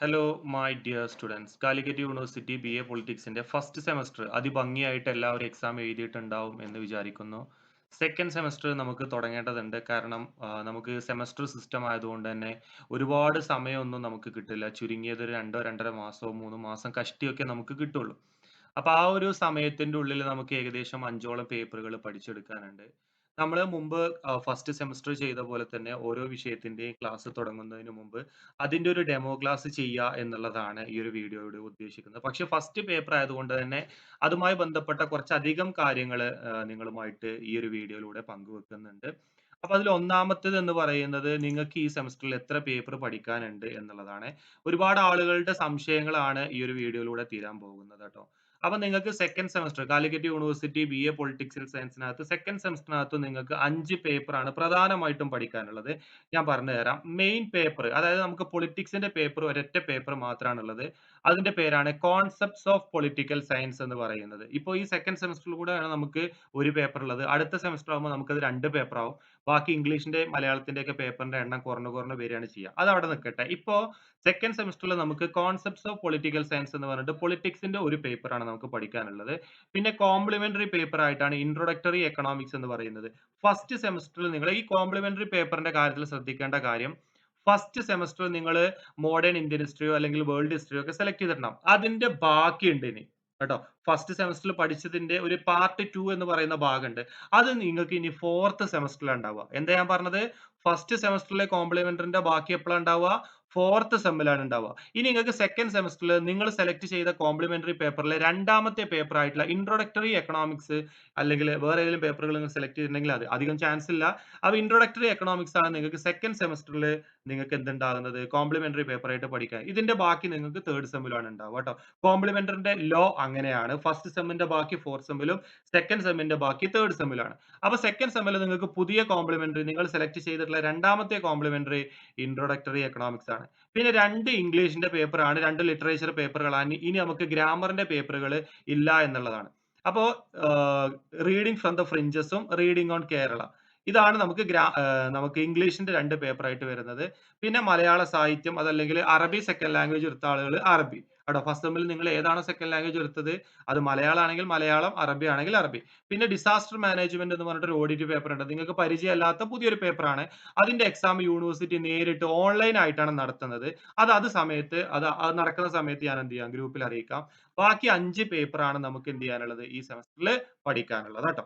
Hello my dear students Calicut university B A പൊളിറ്റിക്സിന്റെ first semester അതിഭംഗിയായിട്ട് എല്ലാവരും exam എഴുതിയിട്ടുണ്ടാവും എന്ന് വിചാരിക്കുന്നു. സെക്കൻഡ് സെമസ്റ്റർ നമുക്ക് തുടങ്ങേണ്ടതുണ്ട്. കാരണം നമുക്ക് സെമസ്റ്റർ സിസ്റ്റം ആയതുകൊണ്ട് തന്നെ ഒരുപാട് സമയമൊന്നും നമുക്ക് കിട്ടില്ല. ചുരുങ്ങിയത് രണ്ടോ രണ്ടര മാസമോ മൂന്ന് മാസം കഷ്ടിയൊക്കെ നമുക്ക് കിട്ടുള്ളൂ. അപ്പൊ ആ ഒരു സമയത്തിന്റെ ഉള്ളിൽ നമുക്ക് ഏകദേശം അഞ്ചോളം പേപ്പറുകൾ പഠിച്ചെടുക്കാനുണ്ട്. നമ്മൾ മുമ്പ് ഫസ്റ്റ് സെമസ്റ്റർ ചെയ്ത പോലെ തന്നെ ഓരോ വിഷയത്തിന്റെയും ക്ലാസ് തുടങ്ങുന്നതിന് മുമ്പ് അതിന്റെ ഒരു ഡെമോ ക്ലാസ് ചെയ്യുക എന്നുള്ളതാണ് ഈ ഒരു വീഡിയോയുടെ ഉദ്ദേശിക്കുന്നത്. പക്ഷെ ഫസ്റ്റ് പേപ്പർ ആയതുകൊണ്ട് തന്നെ അതുമായി ബന്ധപ്പെട്ട കുറച്ചധികം കാര്യങ്ങൾ നിങ്ങളുമായിട്ട് ഈ ഒരു വീഡിയോയിലൂടെ പങ്കുവെക്കുന്നുണ്ട്. അപ്പൊ അതിൽ ഒന്നാമത്തേത് എന്ന് പറയുന്നത് നിങ്ങൾക്ക് ഈ സെമസ്റ്ററിൽ എത്ര പേപ്പർ പഠിക്കാനുണ്ട് എന്നുള്ളതാണ്. ഒരുപാട് ആളുകളുടെ സംശയങ്ങളാണ് ഈ ഒരു വീഡിയോയിലൂടെ തീരാൻ പോകുന്നത് കേട്ടോ. അപ്പൊ നിങ്ങൾക്ക് second semester Calicut university B A political സയൻസിനകത്ത് second സെമസ്റ്ററിനകത്ത് നിങ്ങൾക്ക് അഞ്ച് പേപ്പറാണ് പ്രധാനമായിട്ടും പഠിക്കാനുള്ളത്. ഞാൻ പറഞ്ഞു തരാം മെയിൻ പേപ്പർ അതായത് നമുക്ക് പൊളിറ്റിക്സിന്റെ പേപ്പർ ഒരൊറ്റ പേപ്പർ മാത്രമാണ് ഉള്ളത് അതിന്റെ പേരാണ് കോൺസെപ്റ്റ്സ് ഓഫ് പൊളിറ്റിക്കൽ സയൻസ് എന്ന് പറയുന്നത്. ഇപ്പോൾ ഈ സെക്കൻഡ് സെമസ്റ്ററിൽ കൂടെയാണ് നമുക്ക് ഒരു പേപ്പർ ഉള്ളത്. അടുത്ത സെമസ്റ്റർ ആകുമ്പോൾ നമുക്കത് രണ്ട് പേപ്പർ ആവും. ബാക്കി ഇംഗ്ലീഷിന്റെ മലയാളത്തിന്റെ ഒക്കെ പേപ്പറിന്റെ എണ്ണം കുറഞ്ഞു കുറഞ്ഞു വരികയാണ് ചെയ്യുക. അത് അവിടെ നിൽക്കട്ടെ ഇപ്പോ സെക്കൻഡ് സെമിസ്റ്ററിൽ നമുക്ക് കോൺസെപ്റ്റ്സ് ഓഫ് പൊളിറ്റിക്കൽ സയൻസ് എന്ന് പറഞ്ഞിട്ട് പൊളിറ്റിക്സിന്റെ ഒരു പേപ്പറാണ് നമുക്ക് പഠിക്കാനുള്ളത്. പിന്നെ കോംപ്ലിമെന്ററി പേപ്പർ ആയിട്ടാണ് ഇൻട്രൊഡക്ടറി എക്കണോമിക്സ് എന്ന് പറയുന്നത്. ഫസ്റ്റ് സെമിസ്റ്ററിൽ നിങ്ങൾ ഈ കോംപ്ലിമെന്ററി പേപ്പറിന്റെ കാര്യത്തിൽ ശ്രദ്ധിക്കേണ്ട കാര്യം ഫസ്റ്റ് സെമസ്റ്റർ നിങ്ങൾ മോഡേൺ ഇന്ത്യൻ ഹിസ്റ്ററിയോ അല്ലെങ്കിൽ വേൾഡ് ഹിസ്റ്ററിയോ ഒക്കെ സെലക്ട് ചെയ്തിട്ടുണ്ടാവും അതിന്റെ ബാക്കിയുണ്ട് ഇനി. കേട്ടോ? ഫസ്റ്റ് സെമസ്റ്ററിൽ പഠിച്ചതിന്റെ ഒരു പാർട്ട് ടു എന്ന് പറയുന്ന ഭാഗമുണ്ട്. അത് നിങ്ങൾക്ക് ഇനി ഫോർത്ത് സെമസ്റ്ററിൽ ഉണ്ടാവുക. എന്താ ഞാൻ പറഞ്ഞത്? ഫസ്റ്റ് സെമസ്റ്ററിലെ കോംപ്ലിമെന്ററിന്റെ ബാക്കി എപ്പോഴാണ് ഉണ്ടാവുക? ഫോർത്ത് സെമ്മിലാണ് ഉണ്ടാവുക. ഇനി നിങ്ങൾക്ക് സെക്കൻഡ് സെമസ്റ്ററിൽ നിങ്ങൾ സെലക്ട് ചെയ്ത കോംപ്ലിമെന്ററി പേപ്പറിലെ രണ്ടാമത്തെ പേപ്പർ ആയിട്ടുള്ള ഇൻട്രൊഡക്ടറി എക്കണോമിക്സ് അല്ലെങ്കിൽ വേറെ ഏതെങ്കിലും പേപ്പറുകൾ നിങ്ങൾ സെലക്ട് ചെയ്തിട്ടുണ്ടെങ്കിൽ അത് അധികം ചാൻസ് ഇല്ല. അപ്പോൾ ഇൻട്രൊഡക്ടറി എക്കണോമിക്സ് ആണ് നിങ്ങൾക്ക് സെക്കൻഡ് സെമസ്റ്ററിൽ നിങ്ങൾക്ക് എന്തുണ്ടാകുന്നത്? കോംപ്ലിമെന്ററി പേപ്പർ ആയിട്ട് പഠിക്കാൻ. ഇതിന്റെ ബാക്കി നിങ്ങൾക്ക് തേർഡ് സെമ്മിലാണ് ഉണ്ടാവുക കേട്ടോ. കോംപ്ലിമെന്ററിന്റെ ലോ അങ്ങനെയാണ്. ഫസ്റ്റ് സെമ്മിന്റെ ബാക്കി ഫോർത്ത് സെമ്മിലും സെക്കൻഡ് സെമ്മിന്റെ ബാക്കി തേർഡ് സെമ്മിലാണ് അപ്പൊ സെക്കൻഡ് സെമ്മിൽ നിങ്ങൾക്ക് പുതിയ കോംപ്ലിമെന്ററി നിങ്ങൾ സെലക്ട് ചെയ്തിട്ടുള്ള രണ്ടാമത്തെ കോംപ്ലിമെന്ററി ഇൻട്രോഡക്ടറി എക്കണോമിക്സ് ആണ്. പിന്നെ രണ്ട് ഇംഗ്ലീഷിന്റെ പേപ്പറാണ് രണ്ട് ലിറ്ററേച്ചർ പേപ്പറുകളാണ് ഇനി നമുക്ക് ഗ്രാമറിന്റെ പേപ്പറുകൾ ഇല്ല എന്നുള്ളതാണ്. അപ്പോ റീഡിംഗ് ഫ്രം ദ ഫ്രിഞ്ചസും റീഡിംഗ് ഓൺ കേരള ഇതാണ് നമുക്ക് ഗ്രാ നമുക്ക് ഇംഗ്ലീഷിന്റെ രണ്ട് പേപ്പർ ആയിട്ട് വരുന്നത്. പിന്നെ മലയാള സാഹിത്യം അതല്ലെങ്കിൽ അറബി സെക്കൻഡ് ലാംഗ്വേജ് എടുത്ത ആളുകൾ അറബി. അവിടെ ഫസ്റ്റ് സെമ്മിൽ നിങ്ങൾ ഏതാണ് സെക്കൻഡ് ലാംഗ്വേജ് എടുത്തത് അത് മലയാളം ആണെങ്കിൽ മലയാളം അറബി ആണെങ്കിൽ അറബി. പിന്നെ ഡിസാസ്റ്റർ മാനേജ്മെന്റ് എന്ന് പറഞ്ഞിട്ട് ഒരു ഓഡിറ്റ് പേപ്പർ ഉണ്ട്. നിങ്ങൾക്ക് പരിചയമല്ലാത്ത പുതിയൊരു പേപ്പറാണ് അതിന്റെ എക്സാം യൂണിവേഴ്സിറ്റി നേരിട്ട് ഓൺലൈൻ ആയിട്ടാണ് നടത്തുന്നത്. അത് അത് സമയത്ത് അത് അത് നടക്കുന്ന സമയത്ത് ഞാൻ എന്ത് ചെയ്യാം? ഗ്രൂപ്പിൽ അറിയിക്കാം. ബാക്കി അഞ്ച് പേപ്പറാണ് നമുക്ക് എന്ത് ചെയ്യാനുള്ളത്? ഈ സെമസ്റ്ററിൽ പഠിക്കാനുള്ളത് കേട്ടോ.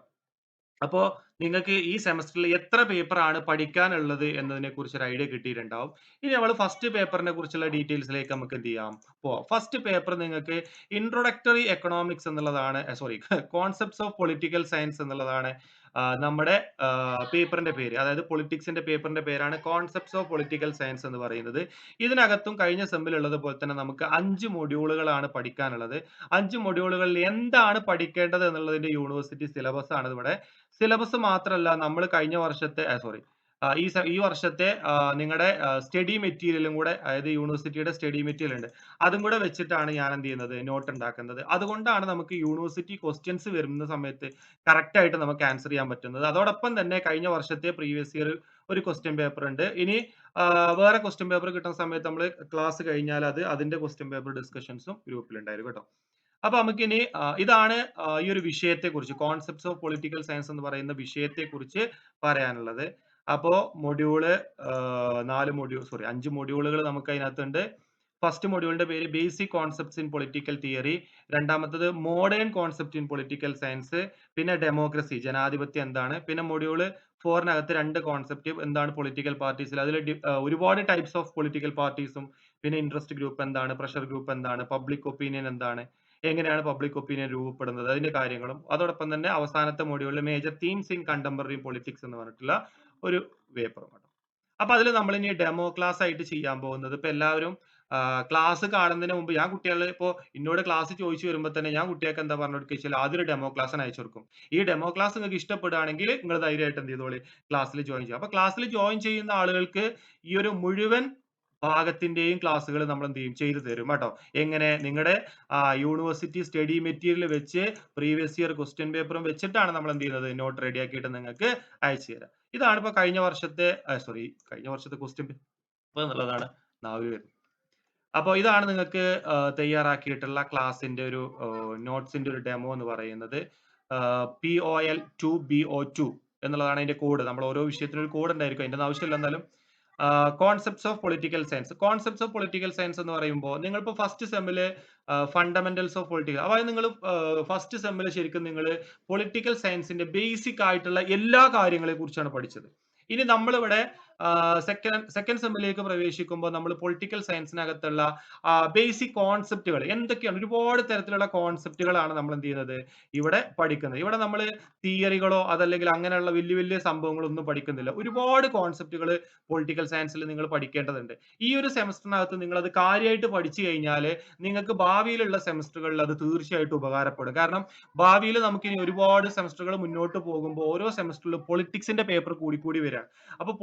അപ്പോ നിങ്ങൾക്ക് ഈ സെമസ്റ്ററിൽ എത്ര പേപ്പറാണ് പഠിക്കാനുള്ളത് എന്നതിനെ കുറിച്ച് ഒരു ഐഡിയ കിട്ടിയിട്ടുണ്ടാവും. ഇനി നമ്മൾ ഫസ്റ്റ് പേപ്പറിനെ കുറിച്ചുള്ള ഡീറ്റെയിൽസിലേക്ക് നമുക്ക് എന്ത് ചെയ്യാം? പോവാം. ഫസ്റ്റ് പേപ്പർ നിങ്ങൾക്ക് ഇൻട്രൊഡക്ടറി എക്കണോമിക്സ് എന്നുള്ളതാണ് sorry concepts of political science എന്നുള്ളതാണ് നമ്മുടെ പേപ്പറിന്റെ പേര്. അതായത് പൊളിറ്റിക്സിന്റെ പേപ്പറിന്റെ പേരാണ് കോൺസെപ്റ്റ്സ് ഓഫ് പൊളിറ്റിക്കൽ സയൻസ് എന്ന് പറയുന്നത്. ഇതിനകത്തും കഴിഞ്ഞ സെമ്മിലുള്ളത് പോലെ തന്നെ നമുക്ക് അഞ്ച് മൊഡ്യൂളുകളാണ് പഠിക്കാനുള്ളത്. അഞ്ച് മൊഡ്യൂളുകളിൽ എന്താണ് പഠിക്കേണ്ടത് എന്നുള്ളതിന്റെ യൂണിവേഴ്സിറ്റി സിലബസ് ആണ് ഇവിടെ സിലബസ് മാത്രമല്ല നമ്മൾ കഴിഞ്ഞ വർഷത്തെ സോറി ഈ ഈ വർഷത്തെ നിങ്ങളുടെ സ്റ്റഡി മെറ്റീരിയലും കൂടെ അതായത് യൂണിവേഴ്സിറ്റിയുടെ സ്റ്റഡി മെറ്റീരിയൽ ഉണ്ട്. അതും കൂടെ വെച്ചിട്ടാണ് ഞാൻ എന്ത് ചെയ്യുന്നത് നോട്ട് ഉണ്ടാക്കുന്നത്. അതുകൊണ്ടാണ് നമുക്ക് യൂണിവേഴ്സിറ്റി ക്വസ്റ്റ്യൻസ് വരുന്ന സമയത്ത് കറക്റ്റ് ആയിട്ട് നമുക്ക് ആൻസർ ചെയ്യാൻ പറ്റുന്നത്. അതോടൊപ്പം തന്നെ കഴിഞ്ഞ വർഷത്തെ പ്രീവിയസ് ഇയർ ഒരു ക്വസ്റ്റ്യൻ പേപ്പർ ഉണ്ട്. ഇനി വേറെ ക്വസ്റ്റ്യൻ പേപ്പർ കിട്ടുന്ന സമയത്ത് നമ്മൾ ക്ലാസ് കഴിഞ്ഞാൽ അത് അതിന്റെ ക്വസ്റ്റ്യൻ പേപ്പർ ഡിസ്കഷൻസും ഗ്രൂപ്പിൽ ഉണ്ടായിരിക്കും കേട്ടോ. അപ്പൊ നമുക്കിനി ഇതാണ് ഈ ഒരു വിഷയത്തെ കുറിച്ച് കോൺസെപ്റ്റ്സ് ഓഫ് പൊളിറ്റിക്കൽ സയൻസ് എന്ന് പറയുന്ന വിഷയത്തെ കുറിച്ച് പറയാനുള്ളത്. അപ്പോ മൊഡ്യൂൾ നാല് മൊഡ്യൂൾ സോറി അഞ്ച് മൊഡ്യൂളുകൾ നമുക്ക് അതിനകത്തുണ്ട് ഫസ്റ്റ് മൊഡ്യൂളിന്റെ പേര് basic concepts in political theory രണ്ടാമത്തത് modern concept in political science പിന്നെ ഡെമോക്രസി ജനാധിപത്യം എന്താണ്. പിന്നെ മൊഡ്യൂൾ ഫോറിനകത്ത് രണ്ട് കോൺസെപ്റ്റ് എന്താണ് പൊളിറ്റിക്കൽ പാർട്ടീസിൽ അതിൽ ഒരുപാട് ടൈപ്സ് ഓഫ് പൊളിറ്റിക്കൽ പാർട്ടീസും പിന്നെ ഇൻട്രസ്റ്റ് ഗ്രൂപ്പ് എന്താണ് പ്രഷർ ഗ്രൂപ്പ് എന്താണ് പബ്ലിക് ഒപ്പീനിയൻ എന്താണ്. എങ്ങനെയാണ് പബ്ലിക് ഒപ്പീനിയൻ രൂപപ്പെടുന്നത് അതിന്റെ കാര്യങ്ങളും. അതോടൊപ്പം തന്നെ അവസാനത്തെ മോഡ്യൂളിൽ major themes in contemporary politics എന്ന് പറഞ്ഞിട്ടുള്ള ഒരു പേപ്പറും കേട്ടോ. അപ്പൊ അതിൽ നമ്മൾ ഇനി ഡെമോ ക്ലാസ് ആയിട്ട് ചെയ്യാൻ പോകുന്നത് ഇപ്പൊ എല്ലാവരും ക്ലാസ് കാണുന്നതിന് മുമ്പ് ഞാൻ കുട്ടികളെ ഇപ്പോ എന്നോട് ക്ലാസ് ചോദിച്ചു വരുമ്പോൾ തന്നെ ഞാൻ കുട്ടികൾക്ക് എന്താ പറഞ്ഞു കൊടുക്കുക വെച്ചാൽ ആദ്യം ഡെമോ ക്ലാസ് അയച്ചു കൊടുക്കും. ഈ ഡെമോ ക്ലാസ് നിങ്ങൾക്ക് ഇഷ്ടപ്പെടുകയാണെങ്കിൽ നിങ്ങൾ ധൈര്യമായിട്ട് എന്ത് ചെയ്തോളി? ക്ലാസ്സിൽ ജോയിൻ ചെയ്യുക. അപ്പൊ ക്ലാസ്സിൽ ജോയിൻ ചെയ്യുന്ന ആളുകൾക്ക് ഈ ഒരു മുഴുവൻ ഭാഗത്തിന്റെയും ക്ലാസ്സുകൾ നമ്മൾ എന്ത് ചെയ്യും ചെയ്തു തരും കേട്ടോ. എങ്ങനെ? നിങ്ങളുടെ യൂണിവേഴ്സിറ്റി സ്റ്റഡി മെറ്റീരിയൽ വെച്ച് പ്രീവിയസ് ഇയർ ക്വസ്റ്റ്യൻ പേപ്പറും വെച്ചിട്ടാണ് നമ്മൾ എന്ത് ചെയ്യുന്നത് നോട്ട് റെഡി ആക്കിയിട്ട് നിങ്ങൾക്ക് അയച്ചു തരാം. ഇതാണ് ഇപ്പൊ കഴിഞ്ഞ വർഷത്തെ സോറി കഴിഞ്ഞ വർഷത്തെ ക്വസ്റ്റ്യൻ പേപ്പർ എന്നുള്ളതാണ്. നാവിൽ വരുന്നത് അപ്പോൾ ഇതാണ് നിങ്ങൾക്ക് തയ്യാറാക്കിയിട്ടുള്ള ക്ലാസിന്റെ ഒരു നോട്ട്സിന്റെ ഒരു ഡെമോ എന്ന് പറയുന്നത്. P O L two B O two എന്നുള്ളതാണ് അതിന്റെ കോഡ്. നമ്മൾ ഓരോ വിഷയത്തിനും ഒരു കോഡ് ഉണ്ടായിരിക്കും. അതിന്റെ ആവശ്യമില്ല എന്നാലും. Concepts of political science. Concepts of political science എന്ന് പറയുമ്പോൾ നിങ്ങളിപ്പോ ഫസ്റ്റ് സെമ്മിൽ ഫണ്ടമെന്റൽസ് ഓഫ് പൊളിറ്റിക്കൽ അതായത് നിങ്ങൾ ഫസ്റ്റ് സെമ്മിൽ ശരിക്കും നിങ്ങൾ പൊളിറ്റിക്കൽ സയൻസിന്റെ ബേസിക് ആയിട്ടുള്ള എല്ലാ കാര്യങ്ങളെ കുറിച്ചാണ് പഠിച്ചത്. ഇനി നമ്മളിവിടെ സെക്കൻഡ് സെക്കൻഡ് സെമ്മിലേക്ക് പ്രവേശിക്കുമ്പോൾ നമ്മൾ പൊളിറ്റിക്കൽ സയൻസിനകത്തുള്ള ബേസിക് കോൺസെപ്റ്റുകൾ എന്തൊക്കെയാണ് ഒരുപാട് തരത്തിലുള്ള കോൺസെപ്റ്റുകളാണ് നമ്മൾ എന്ത് ചെയ്യുന്നത് ഇവിടെ പഠിക്കുന്നത്. ഇവിടെ നമ്മൾ തിയറികളോ അതല്ലെങ്കിൽ അങ്ങനെയുള്ള വലിയ വലിയ സംഭവങ്ങളൊന്നും പഠിക്കുന്നില്ല. ഒരുപാട് കോൺസെപ്റ്റുകൾ പൊളിറ്റിക്കൽ സയൻസിൽ നിങ്ങൾ പഠിക്കേണ്ടതുണ്ട്. ഈ ഒരു സെമസ്റ്ററിനകത്ത് നിങ്ങൾ അത് കാര്യമായിട്ട് പഠിച്ചു കഴിഞ്ഞാൽ നിങ്ങൾക്ക് ഭാവിയിലുള്ള സെമസ്റ്ററുകളിൽ അത് തീർച്ചയായിട്ടും ഉപകാരപ്പെടും. കാരണം ഭാവിയിൽ നമുക്ക് ഇനി ഒരുപാട് സെമസ്റ്ററുകൾ മുന്നോട്ട് പോകുമ്പോൾ ഓരോ സെമസ്റ്ററിലും പൊളിറ്റിക്സിന്റെ പേപ്പർ കൂടി കൂടി വരാം അപ്പോൾ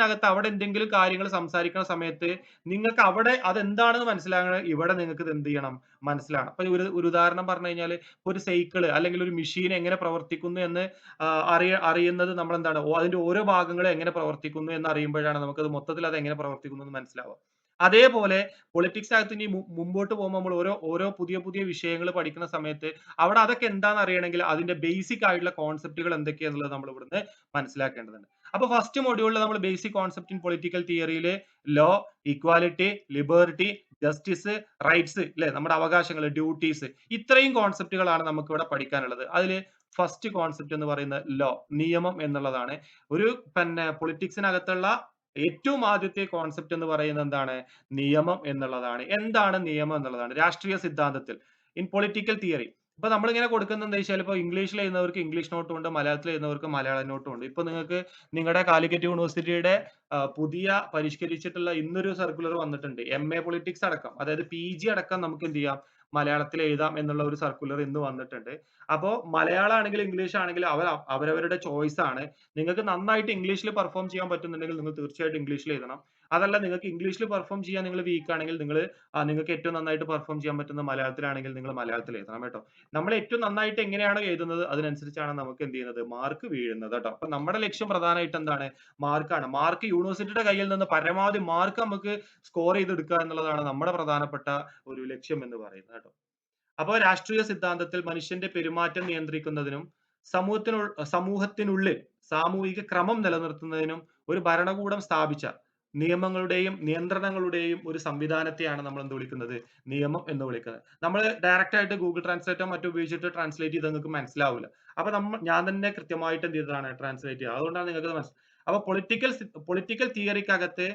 പൊളിറ്റിക്സിനകത്ത് അവിടെ എന്തെങ്കിലും കാര്യങ്ങൾ സംസാരിക്കുന്ന സമയത്ത് നിങ്ങൾക്ക് അവിടെ അതെന്താണെന്ന് മനസ്സിലാകണം ഇവിടെ നിങ്ങൾക്ക് ഇത് എന്ത് ചെയ്യണം മനസ്സിലാകണം. അപ്പൊ ഒരു ഒരു ഉദാഹരണം പറഞ്ഞു കഴിഞ്ഞാൽ ഒരു സൈക്കിൾ അല്ലെങ്കിൽ ഒരു മെഷീൻ എങ്ങനെ പ്രവർത്തിക്കുന്നു എന്ന് അറിയ അറിയുന്നത് നമ്മൾ എന്താണ് അതിന്റെ ഓരോ ഭാഗങ്ങളും എങ്ങനെ പ്രവർത്തിക്കുന്നു എന്ന് അറിയുമ്പോഴാണ് അത് മൊത്തത്തിൽ അത് എങ്ങനെ പ്രവർത്തിക്കുന്നു എന്ന് മനസ്സിലാവുക. അതേപോലെ പൊളിറ്റിക്സ് അകത്ത് ഇനി മുമ്പോട്ട് പോകുമ്പോൾ നമ്മൾ ഓരോ ഓരോ പുതിയ പുതിയ വിഷയങ്ങൾ പഠിക്കുന്ന സമയത്ത് അവിടെ അതൊക്കെ എന്താണെന്ന് അറിയണമെങ്കിൽ അതിന്റെ ബേസിക് ആയിട്ടുള്ള കോൺസെപ്റ്റുകൾ എന്തൊക്കെയാന്നുള്ളത് നമ്മൾ ഇവിടുന്ന് മനസ്സിലാക്കേണ്ടതുണ്ട്. അപ്പൊ ഫസ്റ്റ് മൊഡ്യൂളിൽ നമ്മൾ ബേസിക് കോൺസെപ്റ്റ് ഇൻ പൊളിറ്റിക്കൽ തിയറിയിൽ law, equality, liberty, justice, rights അല്ലെ നമ്മുടെ അവകാശങ്ങൾ ഡ്യൂട്ടീസ് ഇത്രയും കോൺസെപ്റ്റുകളാണ് നമുക്ക് ഇവിടെ പഠിക്കാനുള്ളത്. അതിൽ ഫസ്റ്റ് കോൺസെപ്റ്റ് എന്ന് പറയുന്നത് ലോ നിയമം എന്നുള്ളതാണ്. ഒരു പിന്നെ പൊളിറ്റിക്സിനകത്തുള്ള ഏറ്റവും ആദ്യത്തെ കോൺസെപ്റ്റ് എന്ന് പറയുന്നത് എന്താണ് നിയമം എന്നുള്ളതാണ്. എന്താണ് നിയമം എന്നുള്ളതാണ് രാഷ്ട്രീയ സിദ്ധാന്തത്തിൽ ഇൻ പൊളിറ്റിക്കൽ തിയറി ഇപ്പൊ നമ്മളിങ്ങനെ കൊടുക്കുന്നത് എന്താ വെച്ചാൽ ഇപ്പൊ ഇംഗ്ലീഷിൽ എഴുതുന്നവർക്ക് ഇംഗ്ലീഷ് നോട്ടും ഉണ്ട് മലയാളത്തിൽ എഴുതുന്നവർക്ക് മലയാളം നോട്ടും ഉണ്ട്. ഇപ്പൊ നിങ്ങൾക്ക് നിങ്ങളുടെ കാലിക്കറ്റ് യൂണിവേഴ്സിറ്റിയുടെ പുതിയ പരിഷ്കരിച്ചിട്ടുള്ള ഇന്നൊരു സർക്കുലർ വന്നിട്ടുണ്ട്. എം എ പൊളിറ്റിക്സ് അടക്കം അതായത് പി ജി അടക്കം നമുക്ക് എന്ത് ചെയ്യാം മലയാളത്തിൽ എഴുതാം എന്നുള്ള ഒരു സർക്കുലർ ഇന്ന് വന്നിട്ടുണ്ട്. അപ്പോൾ മലയാളം ആണെങ്കിലും ഇംഗ്ലീഷ് ആണെങ്കിലും അവർ അവരവരുടെ ചോയ്സ് ആണ്. നിങ്ങൾക്ക് നന്നായിട്ട് ഇംഗ്ലീഷിൽ പെർഫോം ചെയ്യാൻ പറ്റുന്നുണ്ടെങ്കിൽ നിങ്ങൾ തീർച്ചയായിട്ടും ഇംഗ്ലീഷിൽ എഴുതണം. അതല്ല നിങ്ങൾക്ക് ഇംഗ്ലീഷിൽ പെർഫോം ചെയ്യാൻ നിങ്ങൾ വീക്ക് ആണെങ്കിൽ നിങ്ങൾ നിങ്ങൾക്ക് ഏറ്റവും നന്നായിട്ട് പെർഫോം ചെയ്യാൻ പറ്റുന്ന മലയാളത്തിലാണെങ്കിൽ നിങ്ങൾ മലയാളത്തിൽ എഴുതണം കേട്ടോ. നമ്മൾ ഏറ്റവും നന്നായിട്ട് എങ്ങനെയാണ് എഴുതുന്നത് അതിനനുസരിച്ചാണ് നമുക്ക് എന്ത് ചെയ്യുന്നത് മാർക്ക് വീഴുന്നത് കേട്ടോ. അപ്പൊ നമ്മുടെ ലക്ഷ്യം പ്രധാനമായിട്ട് എന്താണ് മാർക്കാണ്. മാർക്ക് യൂണിവേഴ്സിറ്റിയുടെ കയ്യിൽ നിന്ന് പരമാവധി മാർക്ക് നമുക്ക് സ്കോർ ചെയ്തെടുക്കുക എന്നുള്ളതാണ് നമ്മുടെ പ്രധാനപ്പെട്ട ഒരു ലക്ഷ്യം എന്ന് പറയുന്നത് കേട്ടോ. അപ്പോൾ രാഷ്ട്രീയ സിദ്ധാന്തത്തിൽ മനുഷ്യന്റെ പെരുമാറ്റം നിയന്ത്രിക്കുന്നതിനും സമൂഹത്തിനു സമൂഹത്തിനുള്ളിൽ സാമൂഹിക ക്രമം നിലനിർത്തുന്നതിനും ഒരു ഭരണകൂടം സ്ഥാപിച്ച നിയമങ്ങളുടെയും നിയന്ത്രണങ്ങളുടെയും ഒരു സംവിധാനത്തെയാണ് നമ്മൾ എന്ത് വിളിക്കുന്നത് നിയമം എന്ന് വിളിക്കുന്നത്. നമ്മൾ ഡയറക്റ്റ് ആയിട്ട് ഗൂഗിൾ ട്രാൻസ്ലേറ്റോ മറ്റോ ഉപയോഗിച്ചിട്ട് ട്രാൻസ്ലേറ്റ് ചെയ്ത് നിങ്ങൾക്ക് മനസ്സിലാവില്ല. അപ്പൊ നമ്മൾ ഞാൻ തന്നെ കൃത്യമായിട്ട് എന്ത് ചെയ്തതാണ് ട്രാൻസ്ലേറ്റ് ചെയ്യുക. അതുകൊണ്ടാണ് നിങ്ങൾക്ക് മനസ്സിലാവും അപ്പൊ പൊളിറ്റിക്കൽ പൊളിറ്റിക്കൽ തിയറിക്കകത്ത്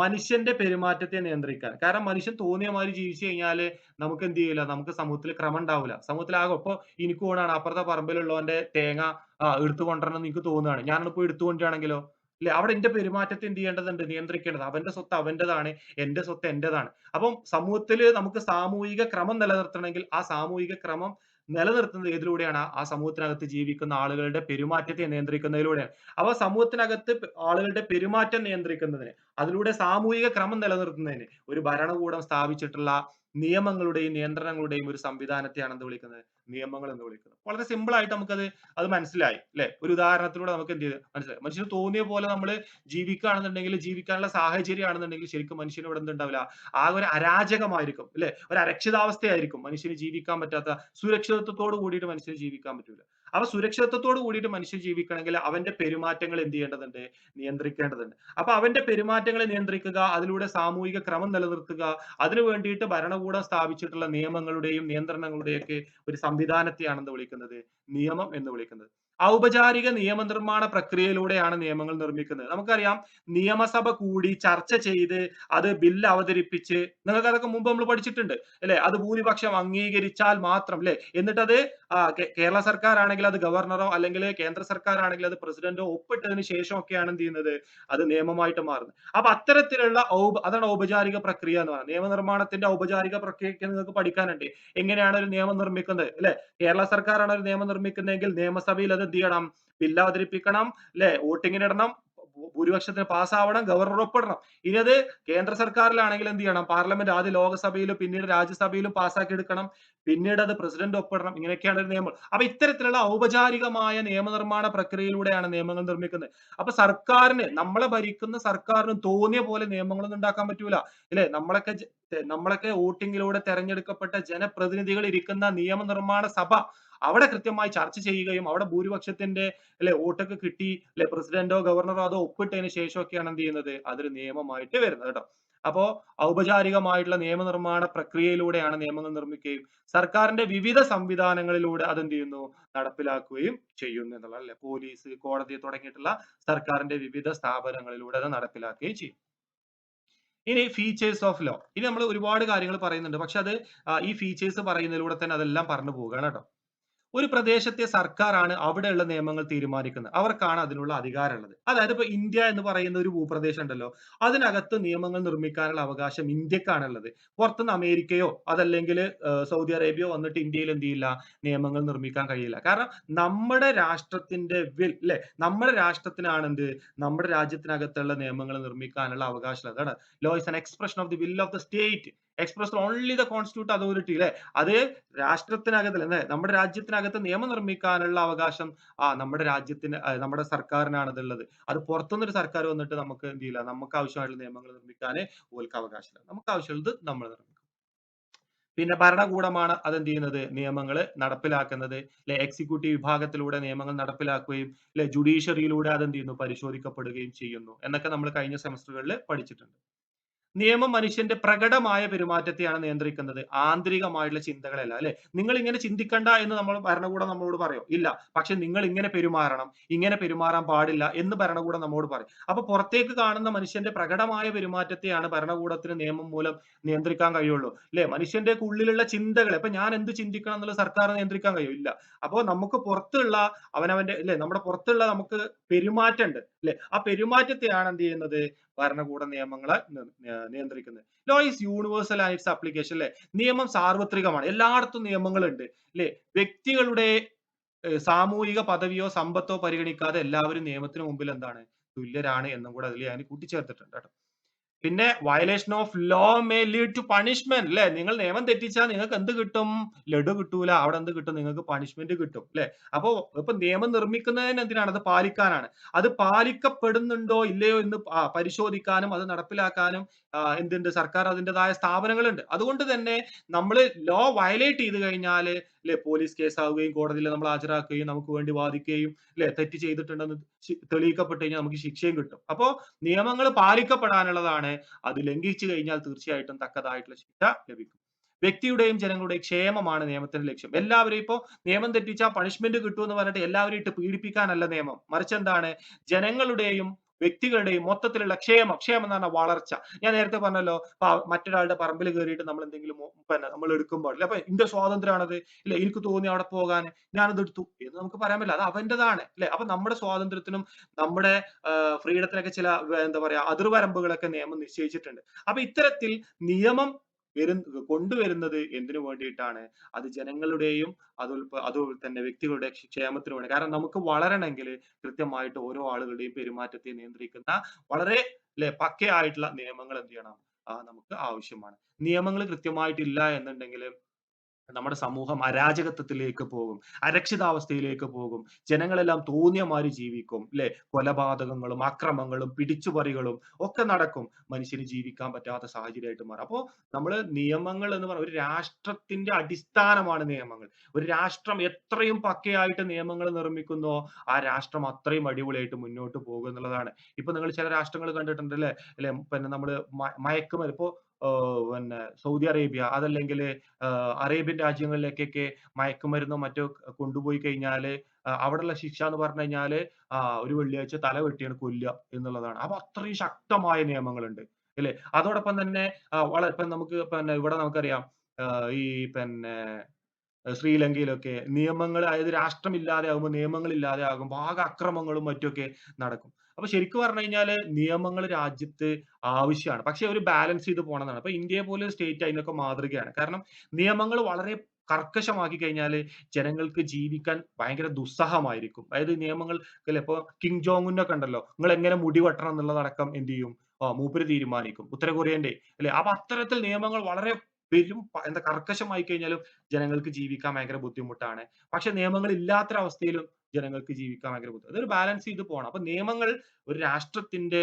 മനുഷ്യന്റെ പെരുമാറ്റത്തെ നിയന്ത്രിക്കാൻ കാരണം മനുഷ്യൻ തോന്നിയ മാതിരി ജീവിച്ചു കഴിഞ്ഞാൽ നമുക്ക് എന്ത് ചെയ്യില്ല നമുക്ക് സമൂഹത്തിൽ ക്രമം ഉണ്ടാവില്ല. സമൂഹത്തിൽ ആകെ ഇപ്പൊ എനിക്ക് ഓണാണ് അപ്പുറത്തെ പറമ്പിലുള്ളവന്റെ തേങ്ങ എടുത്തു കൊണ്ടുവരണം എന്ന് എനിക്ക് തോന്നുകയാണ്. ഞാനിപ്പോ പോയി എടുത്തു കൊണ്ടുവരികയാണെങ്കിലോ ഇല്ലേ അവിടെ എന്റെ പെരുമാറ്റത്തെ എന്ത് ചെയ്യേണ്ടതുണ്ട് നിയന്ത്രിക്കേണ്ടത്. അവന്റെ സ്വത്ത് അവന്റേതാണ്. എന്റെ സ്വത്ത് എന്റേതാണ്. അപ്പം സമൂഹത്തിൽ നമുക്ക് സാമൂഹിക ക്രമം നിലനിർത്തണമെങ്കിൽ ആ സാമൂഹിക ക്രമം നിലനിർത്തുന്നത് ഏതിലൂടെയാണ് ആ സമൂഹത്തിനകത്ത് ജീവിക്കുന്ന ആളുകളുടെ പെരുമാറ്റത്തെ നിയന്ത്രിക്കുന്നതിലൂടെയാണ്. അപ്പൊ സമൂഹത്തിനകത്ത് ആളുകളുടെ പെരുമാറ്റം നിയന്ത്രിക്കുന്നതിന് അതിലൂടെ സാമൂഹിക ക്രമം നിലനിർത്തുന്നതിന് ഒരു ഭരണകൂടം സ്ഥാപിച്ചിട്ടുള്ള നിയമങ്ങളുടെയും നിയന്ത്രണങ്ങളുടെയും ഒരു സംവിധാനത്തെയാണ് എന്ത് വിളിക്കുന്നത് നിയമങ്ങൾ എന്ന് വിളിക്കുന്നത്. വളരെ സിമ്പിൾ ആയിട്ട് നമുക്കത് അത് മനസ്സിലായി അല്ലെ ഒരു ഉദാഹരണത്തിലൂടെ നമുക്ക് എന്ത് ചെയ്ത് മനസ്സിലായി. മനുഷ്യന് തോന്നിയ പോലെ നമ്മൾ ജീവിക്കുകയാണെന്നുണ്ടെങ്കിൽ ജീവിക്കാനുള്ള സാഹചര്യം ആണെന്നുണ്ടെങ്കിൽ ശരിക്കും മനുഷ്യന് ഇവിടെ എന്തുണ്ടാവില്ല ആകെ ഒരു അരാജകമായിരിക്കും അല്ലെ ഒരു അരക്ഷിതാവസ്ഥയായിരിക്കും. മനുഷ്യന് ജീവിക്കാൻ പറ്റാത്ത സുരക്ഷിതത്വത്തോട് കൂടിയിട്ട് മനുഷ്യന് ജീവിക്കാൻ പറ്റൂല. അപ്പൊ സുരക്ഷിതത്വത്തോട് കൂടിയിട്ട് മനുഷ്യൻ ജീവിക്കണമെങ്കിൽ അവന്റെ പെരുമാറ്റങ്ങൾ എന്ത് ചെയ്യേണ്ടതുണ്ട് നിയന്ത്രിക്കേണ്ടതുണ്ട്. അപ്പൊ അവന്റെ പെരുമാറ്റങ്ങളെ നിയന്ത്രിക്കുക അതിലൂടെ സാമൂഹിക ക്രമം നിലനിർത്തുക അതിനു വേണ്ടിയിട്ട് ഭരണകൂടം സ്ഥാപിച്ചിട്ടുള്ള നിയമങ്ങളുടെയും നിയന്ത്രണങ്ങളുടെയും ഒക്കെ ഒരു സംവിധാനത്തെയാണ് എന്ത് വിളിക്കുന്നത് നിയമം എന്ന് വിളിക്കുന്നത്. ഔപചാരിക നിയമനിർമ്മാണ പ്രക്രിയയിലൂടെയാണ് നിയമങ്ങൾ നിർമ്മിക്കുന്നത്. നമുക്കറിയാം നിയമസഭ കൂടി ചർച്ച ചെയ്ത് അത് ബില്ല് അവതരിപ്പിച്ച് നിങ്ങൾക്ക് അതൊക്കെ മുമ്പ് നമ്മൾ പഠിച്ചിട്ടുണ്ട് അല്ലെ അത് ഭൂരിപക്ഷം അംഗീകരിച്ചാൽ മാത്രം അല്ലെ എന്നിട്ടത് കേരള സർക്കാർ ആണെങ്കിൽ അത് ഗവർണറോ അല്ലെങ്കിൽ കേന്ദ്ര സർക്കാർ ആണെങ്കിൽ അത് പ്രസിഡന്റോ ഒപ്പിട്ടതിന് ശേഷം ഒക്കെയാണ് എന്ത് ചെയ്യുന്നത് അത് നിയമമായിട്ട് മാറുന്നത്. അപ്പൊ അത്തരത്തിലുള്ള അതാണ് ഔപചാരിക പ്രക്രിയ എന്ന് പറയുന്നത്. നിയമനിർമ്മാണത്തിന്റെ ഔപചാരിക പ്രക്രിയയ്ക്ക് നിങ്ങൾക്ക് പഠിക്കാനുണ്ട്. എങ്ങനെയാണ് ഒരു നിയമം നിർമ്മിക്കുന്നത് അല്ലെ കേരള സർക്കാരാണ് ഒരു നിയമം നിർമ്മിക്കുന്നതെങ്കിൽ നിയമസഭയിൽ അത് എന്ത് ചെയ്യണം ബില്ല് അവതരിപ്പിക്കണം അല്ലെ? വോട്ടിങ്ങിന് ഇടണം ഭൂരിപക്ഷത്തിന് പാസ്സാവണം ഗവർണർ ഒപ്പിടണം. ഇനി അത് കേന്ദ്ര സർക്കാരിലാണെങ്കിൽ എന്ത് ചെയ്യണം? പാർലമെന്റ് ആദ്യം ലോകസഭയിലും പിന്നീട് രാജ്യസഭയിലും പാസ്സാക്കി എടുക്കണം പിന്നീട് അത് പ്രസിഡന്റ് ഒപ്പിടണം. ഇങ്ങനെയൊക്കെയാണ് ഒരു നിയമം. അപ്പൊ ഇത്തരത്തിലുള്ള ഔപചാരികമായ നിയമനിർമ്മാണ പ്രക്രിയയിലൂടെയാണ് നിയമങ്ങൾ നിർമ്മിക്കുന്നത്. അപ്പൊ സർക്കാരിന് നമ്മളെ ഭരിക്കുന്ന സർക്കാരിന് തോന്നിയ പോലെ നിയമങ്ങളൊന്നും ഉണ്ടാക്കാൻ പറ്റൂല. അല്ലെ? നമ്മളൊക്കെ നമ്മളൊക്കെ വോട്ടിങ്ങിലൂടെ തെരഞ്ഞെടുക്കപ്പെട്ട ജനപ്രതിനിധികൾ ഇരിക്കുന്ന നിയമനിർമ്മാണ സഭ അവിടെ കൃത്യമായി ചർച്ച ചെയ്യുകയും അവിടെ ഭൂരിപക്ഷത്തിന്റെ അല്ലെ വോട്ടൊക്കെ കിട്ടി അല്ലെ പ്രസിഡന്റോ ഗവർണറോ അതോ ഒപ്പിട്ടതിന് ശേഷമൊക്കെയാണ് എന്ത് ചെയ്യുന്നത്? അതൊരു നിയമമായിട്ട് വരുന്നത് കേട്ടോ. അപ്പോ ഔപചാരികമായിട്ടുള്ള നിയമനിർമ്മാണ പ്രക്രിയയിലൂടെയാണ് നിയമങ്ങൾ നിർമ്മിക്കുകയും സർക്കാരിന്റെ വിവിധ സംവിധാനങ്ങളിലൂടെ അതെന്ത് ചെയ്യുന്നു? നടപ്പിലാക്കുകയും ചെയ്യുന്നു എന്നുള്ള അല്ലെ? പോലീസ് കോടതി തുടങ്ങിയിട്ടുള്ള സർക്കാരിന്റെ വിവിധ സ്ഥാപനങ്ങളിലൂടെ അത് നടപ്പിലാക്കുകയും ചെയ്യും. ഇനി ഫീച്ചേഴ്സ് ഓഫ് ലോ ഇനി നമ്മൾ ഒരുപാട് കാര്യങ്ങൾ പറയുന്നുണ്ട്. പക്ഷെ അത് ഈ ഫീച്ചേഴ്സ് പറയുന്നതിലൂടെ തന്നെ അതെല്ലാം പറഞ്ഞു പോവുകയാണ് കേട്ടോ. ഒരു പ്രദേശത്തെ സർക്കാരാണ് അവിടെയുള്ള നിയമങ്ങൾ തീരുമാനിക്കുന്നത്. അവർക്കാണ് അതിനുള്ള അധികാരമുള്ളത്. അതായത് ഇപ്പൊ ഇന്ത്യ എന്ന് പറയുന്ന ഒരു ഭൂപ്രദേശം ഉണ്ടല്ലോ അതിനകത്ത് നിയമങ്ങൾ നിർമ്മിക്കാനുള്ള അവകാശം ഇന്ത്യക്കാണുള്ളത്. പുറത്തുനിന്ന് അമേരിക്കയോ അതല്ലെങ്കിൽ സൗദി അറേബ്യയോ വന്നിട്ട് ഇന്ത്യയിൽ എന്ത് ചെയ്യില്ല? നിയമങ്ങൾ നിർമ്മിക്കാൻ കഴിയില്ല. കാരണം നമ്മുടെ രാഷ്ട്രത്തിന്റെ വിൽ അല്ലെ നമ്മുടെ രാഷ്ട്രത്തിനാണ് എന്ത് നമ്മുടെ രാജ്യത്തിനകത്തുള്ള നിയമങ്ങൾ നിർമ്മിക്കാനുള്ള അവകാശം അതാണ് law is an expression of the will of the state express only the constitute authority അല്ലെ അത് രാഷ്ട്രത്തിനകത്ത് അല്ലെ? നമ്മുടെ രാജ്യത്തിനകത്ത് നിയമം നിർമ്മിക്കാനുള്ള അവകാശം ആ നമ്മുടെ രാജ്യത്തിന് നമ്മുടെ സർക്കാരിനാണ് അതുള്ളത് അത് പുറത്തുനിന്നൊരു സർക്കാർ വന്നിട്ട് നമുക്ക് എന്ത് ചെയ്യില്ല? നമുക്ക് ആവശ്യമായിട്ടുള്ള നിയമങ്ങൾ നിർമ്മിക്കാൻ ഓൽക്ക് അവകാശമില്ല. നമുക്ക് ആവശ്യമുള്ളത് നമ്മൾ നിർമ്മിക്കും. പിന്നെ ഭരണകൂടമാണ് അതെന്ത് ചെയ്യുന്നത്? നിയമങ്ങൾ നടപ്പിലാക്കുന്നത്. അല്ലെ എക്സിക്യൂട്ടീവ് വിഭാഗത്തിലൂടെ നിയമങ്ങൾ നടപ്പിലാക്കുകയും അല്ലെ ജുഡീഷ്യറിയിലൂടെ അതെന്ത് ചെയ്യുന്നു? പരിശോധിക്കപ്പെടുകയും ചെയ്യുന്നു. എന്നൊക്കെ നമ്മൾ കഴിഞ്ഞ സെമസ്റ്ററുകളിൽ പഠിച്ചിട്ടുണ്ട്. നിയമം മനുഷ്യന്റെ പ്രകടമായ പെരുമാറ്റത്തെയാണ് നിയന്ത്രിക്കുന്നത്. ആന്തരികമായുള്ള ചിന്തകളല്ല അല്ലെ? നിങ്ങൾ ഇങ്ങനെ ചിന്തിക്കണ്ട എന്ന് നമ്മൾ ഭരണകൂടം നമ്മളോട് പറയും. ഇല്ല പക്ഷെ നിങ്ങൾ ഇങ്ങനെ പെരുമാറണം ഇങ്ങനെ പെരുമാറാൻ പാടില്ല എന്ന് ഭരണകൂടം നമ്മോട് പറയും. അപ്പൊ പുറത്തേക്ക് കാണുന്ന മനുഷ്യന്റെ പ്രകടമായ പെരുമാറ്റത്തെയാണ് ഭരണകൂടത്തിന് നിയമം മൂലം നിയന്ത്രിക്കാൻ കഴിയുള്ളൂ അല്ലെ? മനുഷ്യന്റെ ഉള്ളിലുള്ള ചിന്തകൾ ഇപ്പൊ ഞാൻ എന്ത് ചിന്തിക്കണം എന്നുള്ള സർക്കാർ നിയന്ത്രിക്കാൻ ഇല്ല അപ്പോൾ നമുക്ക് പുറത്തുള്ള അവനവന്റെ അല്ലെ? നമ്മുടെ പുറത്തുള്ള നമുക്ക് പെരുമാറ്റം ഉണ്ട് അല്ലെ? ആ പെരുമാറ്റത്തെയാണ് എന്ത് ചെയ്യുന്നത്? ഭരണകൂട നിയമങ്ങളെ നിയന്ത്രിക്കുന്നത് law is universal and its application അല്ലെ നിയമം സാർവത്രികമാണ്. എല്ലായിടത്തും നിയമങ്ങളുണ്ട് അല്ലെ വ്യക്തികളുടെ സാമൂഹിക പദവിയോ സമ്പത്തോ പരിഗണിക്കാതെ എല്ലാവരും നിയമത്തിന് മുമ്പിൽ എന്താണ്? തുല്യരാണ് എന്നും കൂടെ അതിൽ ഞാൻ കൂട്ടിച്ചേർത്തിട്ടുണ്ട് കേട്ടോ. പിന്നെ violation of law may lead to punishment അല്ലെ നിങ്ങൾ നിയമം തെറ്റിച്ചാൽ നിങ്ങൾക്ക് എന്ത് കിട്ടും? ലഡു കിട്ടൂല. അവിടെ എന്ത് കിട്ടും? നിങ്ങൾക്ക് പണിഷ്മെന്റ് കിട്ടും. അല്ലെ അപ്പോ ഇപ്പൊ നിയമം നിർമ്മിക്കുന്നതിന് എന്തിനാണ്? അത് പാലിക്കാനാണ്. അത് പാലിക്കപ്പെടുന്നുണ്ടോ? ഇല്ലയോ എന്ന് പരിശോധിക്കാനും അത് നടപ്പിലാക്കാനും എന്തുണ്ട്? സർക്കാർ അതിന്റെതായ സ്ഥാപനങ്ങളുണ്ട്. അതുകൊണ്ട് തന്നെ നമ്മൾ ലോ വയലേറ്റ് ചെയ്ത് കഴിഞ്ഞാൽ അല്ലെ പോലീസ് കേസാവുകയും കോടതിയിൽ നമ്മൾ ഹാജരാക്കുകയും നമുക്ക് വേണ്ടി വാദിക്കുകയും അല്ലെ തെറ്റ് ചെയ്തിട്ടുണ്ടെന്ന് തെളിയിക്കപ്പെട്ട് കഴിഞ്ഞാൽ നമുക്ക് ശിക്ഷയും കിട്ടും. അപ്പോൾ നിയമങ്ങൾ പാലിക്കപ്പെടാനുള്ളതാണ് അത് ലംഘിച്ചു കഴിഞ്ഞാൽ തീർച്ചയായിട്ടും തക്കതായിട്ടുള്ള ശിക്ഷ ലഭിക്കും. വ്യക്തിയുടെയും ജനങ്ങളുടെയും ക്ഷേമമാണ് നിയമത്തിന്റെ ലക്ഷ്യം. എല്ലാവരെയും ഇപ്പോൾ നിയമം തെറ്റിച്ചാൽ പണിഷ്മെന്റ് കിട്ടുമെന്ന് പറഞ്ഞിട്ട് എല്ലാവരും ഇട്ട് പീഡിപ്പിക്കാനല്ല നിയമം. മറിച്ച് എന്താണ്? ജനങ്ങളുടെയും വ്യക്തികളുടെയും മൊത്തത്തിലുള്ള ക്ഷേമം ക്ഷേമം എന്ന് പറഞ്ഞാൽ വളർച്ച. ഞാൻ നേരത്തെ പറഞ്ഞല്ലോ മറ്റൊരാളുടെ പറമ്പിൽ കയറിയിട്ട് നമ്മൾ എന്തെങ്കിലും പിന്നെ നമ്മൾ എടുക്കുമ്പോൾ പാടില്ല അപ്പൊ എന്റെ സ്വാതന്ത്ര്യമാണത്. ഇല്ല? എനിക്ക് തോന്നി അവിടെ പോകാൻ ഞാനത് എടുത്തു എന്ന് നമുക്ക് പറയാൻ പറ്റില്ല. അത് അവന്റെതാണ് അല്ലെ? അപ്പൊ നമ്മുടെ സ്വാതന്ത്ര്യത്തിനും നമ്മുടെ ഫ്രീഡത്തിനൊക്കെ ചില എന്താ പറയാ അതിർവരമ്പുകളൊക്കെ നിയമം നിശ്ചയിച്ചിട്ടുണ്ട്. അപ്പൊ ഇത്തരത്തിൽ നിയമം വരു കൊണ്ടുവരുന്നത് എന്തിനു വേണ്ടിയിട്ടാണ്? അത് ജനങ്ങളുടെയും അതുപോലെ അതുപോലെ തന്നെ വ്യക്തികളുടെ ക്ഷേമത്തിന് വേണ്ടി കാരണം നമുക്ക് വളരണമെങ്കിൽ കൃത്യമായിട്ട് ഓരോ ആളുകളുടെയും പെരുമാറ്റത്തെ നിയന്ത്രിക്കുന്ന വളരെ അല്ലെ പക്കയായിട്ടുള്ള നിയമങ്ങൾ എന്ത് ചെയ്യണം? ആ നമുക്ക് ആവശ്യമാണ്. നിയമങ്ങൾ കൃത്യമായിട്ടില്ല എന്നുണ്ടെങ്കിൽ നമ്മുടെ സമൂഹം അരാജകത്വത്തിലേക്ക് പോകും അരക്ഷിതാവസ്ഥയിലേക്ക് പോകും ജനങ്ങളെല്ലാം തോന്നിയ മാതിരി ജീവിക്കും അല്ലെ കൊലപാതകങ്ങളും അക്രമങ്ങളും പിടിച്ചുപറികളും ഒക്കെ നടക്കും. മനുഷ്യന് ജീവിക്കാൻ പറ്റാത്ത സാഹചര്യമായിട്ട് മാറും. അപ്പോൾ നമ്മൾ നിയമങ്ങൾ എന്ന് പറഞ്ഞ ഒരു രാഷ്ട്രത്തിന്റെ അടിസ്ഥാനമാണ് നിയമങ്ങൾ. ഒരു രാഷ്ട്രം എത്രയും പക്കയായിട്ട് നിയമങ്ങൾ നിർമ്മിക്കുന്നോ ആ രാഷ്ട്രം അത്രയും അടിപൊളിയായിട്ട് മുന്നോട്ട് പോകും എന്നുള്ളതാണ്. ഇപ്പൊ നിങ്ങൾ ചില രാഷ്ട്രങ്ങൾ കണ്ടിട്ടുണ്ട് അല്ലെ അല്ലെ പിന്നെ നമ്മൾ മയക്കുമരുന്ന്. ഇപ്പോ പിന്നെ സൗദി അറേബ്യ അതല്ലെങ്കിൽ അറേബ്യൻ രാജ്യങ്ങളിലേക്കൊക്കെ മയക്കുമരുന്നോ മറ്റോ കൊണ്ടുപോയി കഴിഞ്ഞാൽ അവിടെയുള്ള ശിക്ഷ എന്ന് പറഞ്ഞു കഴിഞ്ഞാൽ ഒരു വെള്ളിയാഴ്ച തല വെട്ടിയാണ് കൊല്ലുക എന്നുള്ളതാണ്. അപ്പൊ അത്രയും ശക്തമായ നിയമങ്ങളുണ്ട് അല്ലെ? അതോടൊപ്പം തന്നെ വളരെ ഇപ്പൊ നമുക്ക് പിന്നെ ഇവിടെ നമുക്കറിയാം ഈ പിന്നെ ശ്രീലങ്കയിലൊക്കെ നിയമങ്ങൾ അതായത് രാഷ്ട്രം ഇല്ലാതെ ആകുമ്പോൾ നിയമങ്ങൾ ഇല്ലാതെ ആകുമ്പോൾ ആകെ അക്രമങ്ങളും മറ്റുമൊക്കെ നടക്കും. അപ്പൊ ശരിക്കും പറഞ്ഞു കഴിഞ്ഞാൽ നിയമങ്ങൾ രാജ്യത്ത് ആവശ്യമാണ് പക്ഷെ ഒരു ബാലൻസ് ചെയ്ത് പോകണമെന്നാണ് അപ്പൊ ഇന്ത്യയെ പോലെ സ്റ്റേറ്റ് അതിനൊക്കെ മാതൃകയാണ് കാരണം നിയമങ്ങൾ വളരെ കർക്കശമാക്കി കഴിഞ്ഞാൽ ജനങ്ങൾക്ക് ജീവിക്കാൻ ഭയങ്കര ദുസ്സഹമായിരിക്കും. അതായത് നിയമങ്ങൾ ഇപ്പൊ കിങ് ജോങ് ഉന്നൊക്കെ ഉണ്ടല്ലോ. നിങ്ങൾ എങ്ങനെ മുടി വെട്ടണം എന്നുള്ളതടക്കം എന്ത് ചെയ്യും? മൂപ്പര് തീരുമാനിക്കും. ഉത്തര കൊറിയന്റെ അല്ലെ അപ്പൊ അത്തരത്തിൽ നിയമങ്ങൾ വളരെ പെരും എന്താ കർക്കശമായി കഴിഞ്ഞാലും ജനങ്ങൾക്ക് ജീവിക്കാൻ ഭയങ്കര ബുദ്ധിമുട്ടാണ്. പക്ഷെ നിയമങ്ങൾ ഇല്ലാത്തൊരവസ്ഥയിലും ജനങ്ങൾക്ക് ജീവിക്കാൻ ഭയങ്കര ബുദ്ധിമുട്ട് അതൊരു ബാലൻസ് ചെയ്ത് പോണം. അപ്പൊ നിയമങ്ങൾ ഒരു രാഷ്ട്രത്തിന്റെ